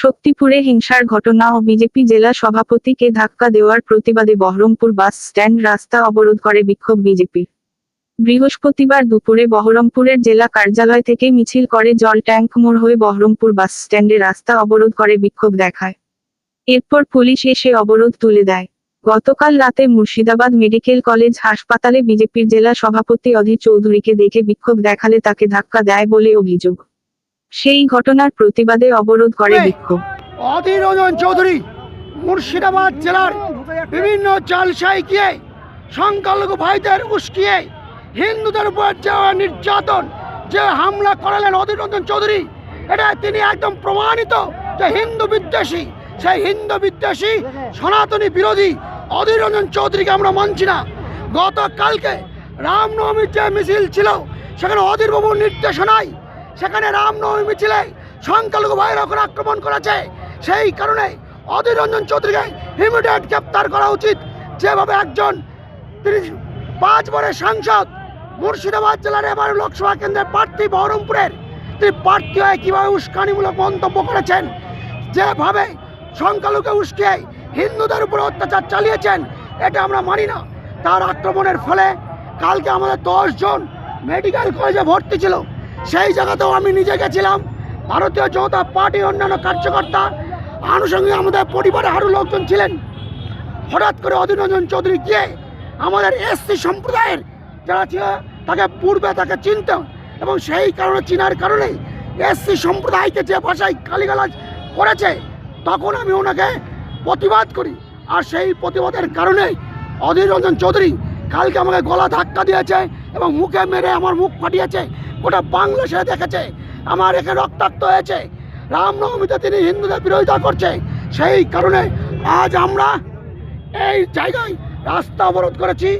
শক্তিপুরে হিংসার ঘটনা ও বিজেপি জেলা সভাপতিকে ধাক্কা দেওয়ার প্রতিবাদে বহরমপুর বাস স্ট্যান্ড রাস্তা অবরোধ করে বিক্ষোভ বিজেপি। বৃহস্পতিবার দুপুরে বহরমপুরের জেলা কার্যালয় থেকে মিছিল করে জল ট্যাঙ্ক মোড় হয়ে বহরমপুর বাস স্ট্যান্ডে রাস্তা অবরোধ করে বিক্ষোভ দেখায়। এরপর পুলিশ এসে অবরোধ তুলে দেয়। গতকাল রাতে মুর্শিদাবাদ মেডিকেল কলেজ হাসপাতালে বিজেপির জেলা সভাপতি অধীর চৌধুরীকে দেখে বিক্ষোভ দেখালে তাকে ধাক্কা দেয় বলে অভিযোগ। সেই ঘটনার প্রতিবাদে অবরোধ করে বিক্ষোভ। অধীর রঞ্জন চৌধুরী মুর্শিদাবাদ জেলার বিভিন্ন জলসায় গিয়ে সংখ্যালঘু ভাইদের উস্কিয়ে হিন্দুদের উপর যে নির্যাতন যে হামলা করালেন অধীর রঞ্জন চৌধুরী এটা তিনি একদম প্রমাণিত যে হিন্দু বিদ্বেষী। সেই হিন্দু বিদ্বেষী সনাতনী বিরোধী অধীর রঞ্জন চৌধুরীকে আমরা মানছি না। গতকালকে রামনবমীর যে মিছিল ছিল সেখানে অধীর বাবুর নির্দেশনায় সেখানে রামনবমী মিছিলে সংখ্যালঘু ভাইয়ের ওপর আক্রমণ করেছে। সেই কারণে অধীর রঞ্জন চৌধুরীকে ইমিডিয়েট গ্রেপ্তার করা উচিত। যেভাবে একজন তিনি পাঁচবারের সাংসদ মুর্শিদাবাদ জেলার এবার লোকসভা কেন্দ্রের প্রার্থী বহরমপুরের, তিনি প্রার্থী হয়ে কীভাবে উস্কানিমূলক মন্তব্য করেছেন? যেভাবে সংখ্যালঘুকে উস্কিয়ে হিন্দুদের উপর অত্যাচার চালিয়েছেন, এটা আমরা মানি না। তার আক্রমণের ফলে কালকে আমাদের জন মেডিকেল কলেজে ভর্তি ছিল। সেই জায়গাতেও আমি নিজে গেছিলাম। ভারতীয় জনতা পার্টির অন্যান্য কার্যকর্তা, আনুষঙ্গিক আমাদের পরিবারে আরও লোকজন ছিলেন। হঠাৎ করে অধীররঞ্জন চৌধুরী গিয়ে আমাদের এসসি সম্প্রদায়ের যারা ছিল, তাকে পূর্বে তাকে চিনত এবং সেই কারণে, চিনার কারণে এসসি সম্প্রদায়কে যে ভাষায় গালিগালাজ করেছে, তখন আমি ওনাকে প্রতিবাদ করি। আর সেই প্রতিবাদের কারণে অধীর রঞ্জন চৌধুরী কালকে আমাকে গলা ধাক্কা দিয়েছে এবং মুখে মেরে আমার মুখ ফাটিয়েছে। গোটা বাংলাদেশে দেখেছে। আমার এখানে রক্তাক্ত হয়েছে। রামনবমীতে তিনি হিন্দুদের বিরোধিতা করছে। সেই কারণে আজ আমরা এই জায়গায় রাস্তা অবরোধ করেছি।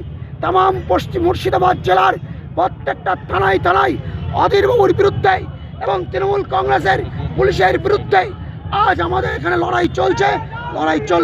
তাম পশ্চিম মুর্শিদাবাদ জেলার প্রত্যেকটা থানায় থানায় অধীরবাবুর বিরুদ্ধে এবং তৃণমূল কংগ্রেসের পুলিশের বিরুদ্ধে আজ আমাদের এখানে লড়াই চলছে। লড়াই চল